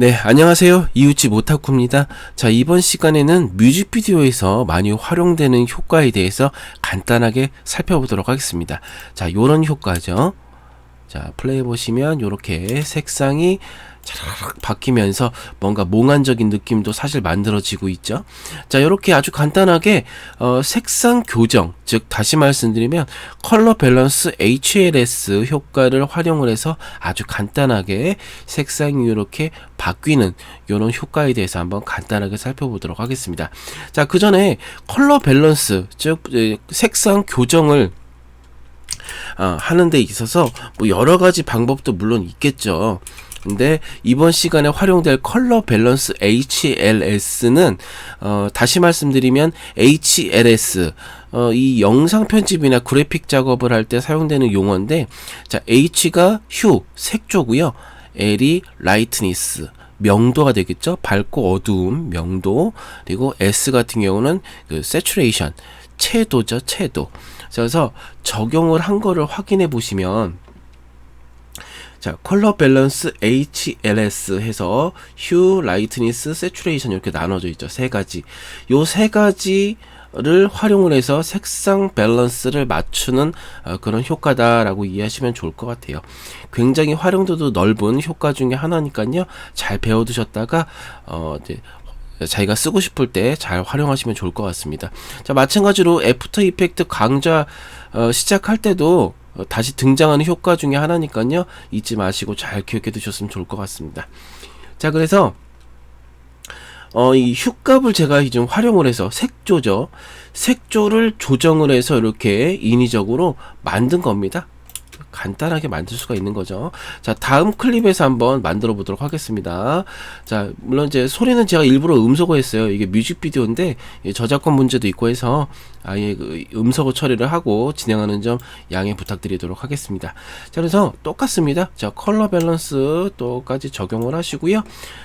네, 안녕하세요. 이웃집 오타쿠입니다. 자, 이번 시간에는 뮤직비디오에서 많이 활용되는 효과에 대해서 간단하게 살펴보도록 하겠습니다. 자, 요런 효과죠. 자, 플레이 보시면 요렇게 색상이 차라락 바뀌면서 뭔가 몽환적인 느낌도 사실 만들어지고 있죠. 자, 이렇게 아주 간단하게 어, 색상 교정, 즉 다시 말씀드리면 컬러 밸런스 HLS 효과를 활용을 해서 아주 간단하게 색상이 이렇게 바뀌는 이런 효과에 대해서 한번 간단하게 살펴보도록 하겠습니다. 자, 그 전에 컬러 밸런스, 즉 색상 교정을 어, 하는 데 있어서 뭐 여러 가지 방법도 물론 있겠죠. 근데 이번 시간에 활용될 컬러 밸런스 HLS는 어, 다시 말씀드리면 HLS 어, 이 영상 편집이나 그래픽 작업을 할 때 사용되는 용어인데 자 H가 휴 색조고요. L이 라이트니스 명도가 되겠죠? 밝고 어두움 명도. 그리고 S 같은 경우는 그 세츄레이션 채도죠 채도. 그래서 적용을 한 거를 확인해 보시면 자, 컬러 밸런스 HLS 해서 휴, 라이트니스, 세츄레이션 이렇게 나눠져 있죠. 세 가지. 요 세 가지를 활용을 해서 색상 밸런스를 맞추는 어, 그런 효과다라고 이해하시면 좋을 것 같아요. 굉장히 활용도도 넓은 효과 중에 하나니까요. 잘 배워두셨다가 어 이제 자기가 쓰고 싶을 때 잘 활용하시면 좋을 것 같습니다. 자, 마찬가지로 애프터 이펙트 강좌 어, 시작할 때도 어, 다시 등장하는 효과 중에 하나니까요. 잊지 마시고 잘 기억해 두셨으면 좋을 것 같습니다. 자, 그래서 어, 이 휴값을 제가 좀 활용을 해서 색조죠. 색조를 조정을 해서 이렇게 인위적으로 만든 겁니다. 간단하게 만들 수가 있는 거죠. 자, 다음 클립에서 한번 만들어 보도록 하겠습니다. 자, 물론 이제 소리는 제가 일부러 음소거 했어요. 이게 뮤직비디오인데 저작권 문제도 있고 해서 아예 그 음소거 처리를 하고 진행하는 점 양해 부탁드리도록 하겠습니다. 자, 그래서 똑같습니다. 자, 컬러 밸런스 똑같이 적용을 하시고요.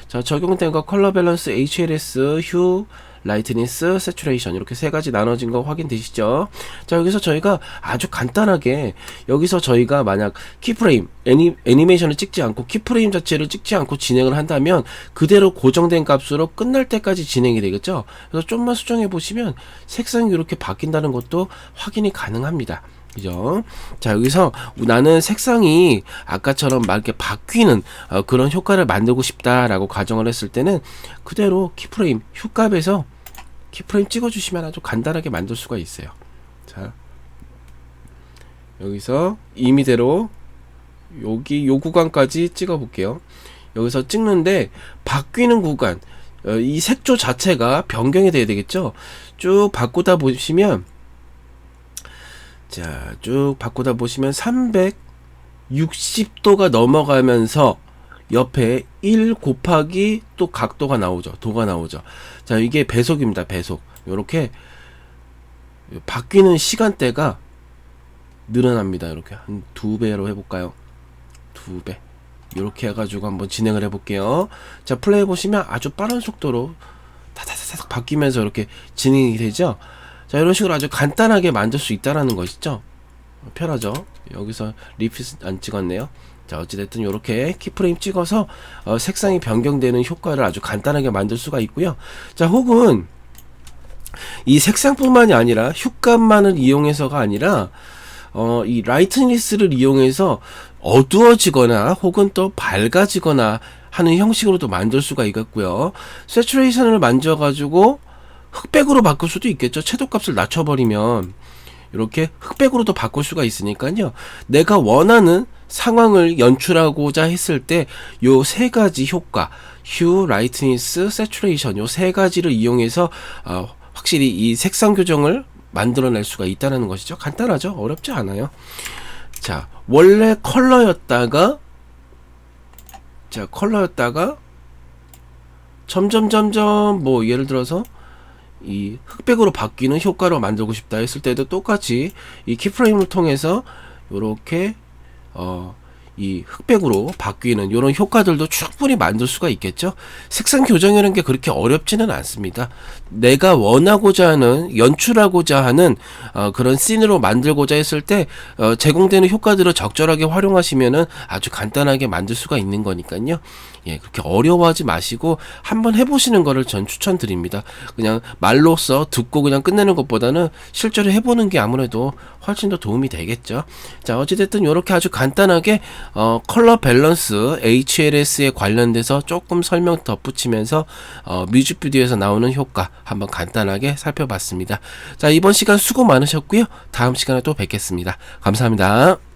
자, 적용된 거 컬러 밸런스 HLS 휴 라이트니스, 세츄레이션 이렇게 세 가지 나눠진 거 확인되시죠? 자 여기서 저희가 아주 간단하게 여기서 저희가 만약 키프레임 애니, 애니메이션을 찍지 않고 키프레임 자체를 찍지 않고 진행을 한다면 그대로 고정된 값으로 끝날 때까지 진행이 되겠죠? 그래서 좀만 수정해 보시면 색상이 이렇게 바뀐다는 것도 확인이 가능합니다. 그죠? 자, 여기서 나는 색상이 아까처럼 막 이렇게 바뀌는 어, 그런 효과를 만들고 싶다라고 가정을 했을 때는 그대로 키프레임 휴값에서 키프레임 찍어주시면 아주 간단하게 만들 수가 있어요. 자, 여기서 임의대로 여기 요 구간까지 찍어 볼게요. 여기서 찍는데 바뀌는 구간 어, 이 색조 자체가 변경이 돼야 되겠죠. 쭉 바꾸다 보시면 자, 쭉 바꾸다 보시면 360도가 넘어가면서 옆에 1 곱하기 또 각도가 나오죠. 도가 나오죠. 자, 이게 배속입니다. 배속. 요렇게 바뀌는 시간대가 늘어납니다. 이렇게 한 두 배로 해볼까요? 두 배. 이렇게 해가지고 한번 진행을 해볼게요. 자, 플레이 보시면 아주 빠른 속도로 다다다닥 바뀌면서 이렇게 진행이 되죠. 자, 이런 식으로 아주 간단하게 만들 수 있다라는 것이죠. 편하죠. 여기서 리핏 안 찍었네요. 자, 어찌됐든 이렇게 키프레임 찍어서 어, 색상이 변경되는 효과를 아주 간단하게 만들 수가 있고요. 자, 혹은 이 색상뿐만이 아니라 효과만을 이용해서가 아니라 어, 이 라이트니스를 이용해서 어두워지거나 혹은 또 밝아지거나 하는 형식으로도 만들 수가 있겠고요. 세츄레이션을 만져가지고 흑백으로 바꿀 수도 있겠죠. 채도값을 낮춰버리면 이렇게 흑백으로도 바꿀 수가 있으니까요. 내가 원하는 상황을 연출하고자 했을 때 요 세 가지 효과, 휴, 라이트니스, 세츄레이션 요 세 가지를 이용해서 어, 확실히 이 색상 교정을 만들어낼 수가 있다는 것이죠. 간단하죠. 어렵지 않아요. 자, 원래 컬러였다가 자, 컬러였다가 점점 점점 뭐 예를 들어서 이 흑백으로 바뀌는 효과로 만들고 싶다 했을 때도 똑같이 이 키프레임을 통해서 이렇게 어 이 흑백으로 바뀌는 이런 효과들도 충분히 만들 수가 있겠죠. 색상 교정이라는 게 그렇게 어렵지는 않습니다. 내가 원하고자 하는 연출하고자 하는 어, 그런 씬으로 만들고자 했을 때 어, 제공되는 효과들을 적절하게 활용하시면은 아주 간단하게 만들 수가 있는 거니까요. 예, 그렇게 어려워하지 마시고 한번 해보시는 거를 전 추천드립니다. 그냥 말로써 듣고 그냥 끝내는 것보다는 실제로 해보는 게 아무래도 훨씬 더 도움이 되겠죠. 자, 어찌됐든 이렇게 아주 간단하게 어, 컬러 밸런스 HLS에 관련돼서 조금 설명 덧붙이면서 어, 뮤직비디오에서 나오는 효과 한번 간단하게 살펴봤습니다. 자, 이번 시간 수고 많으셨고요. 다음 시간에 또 뵙겠습니다. 감사합니다.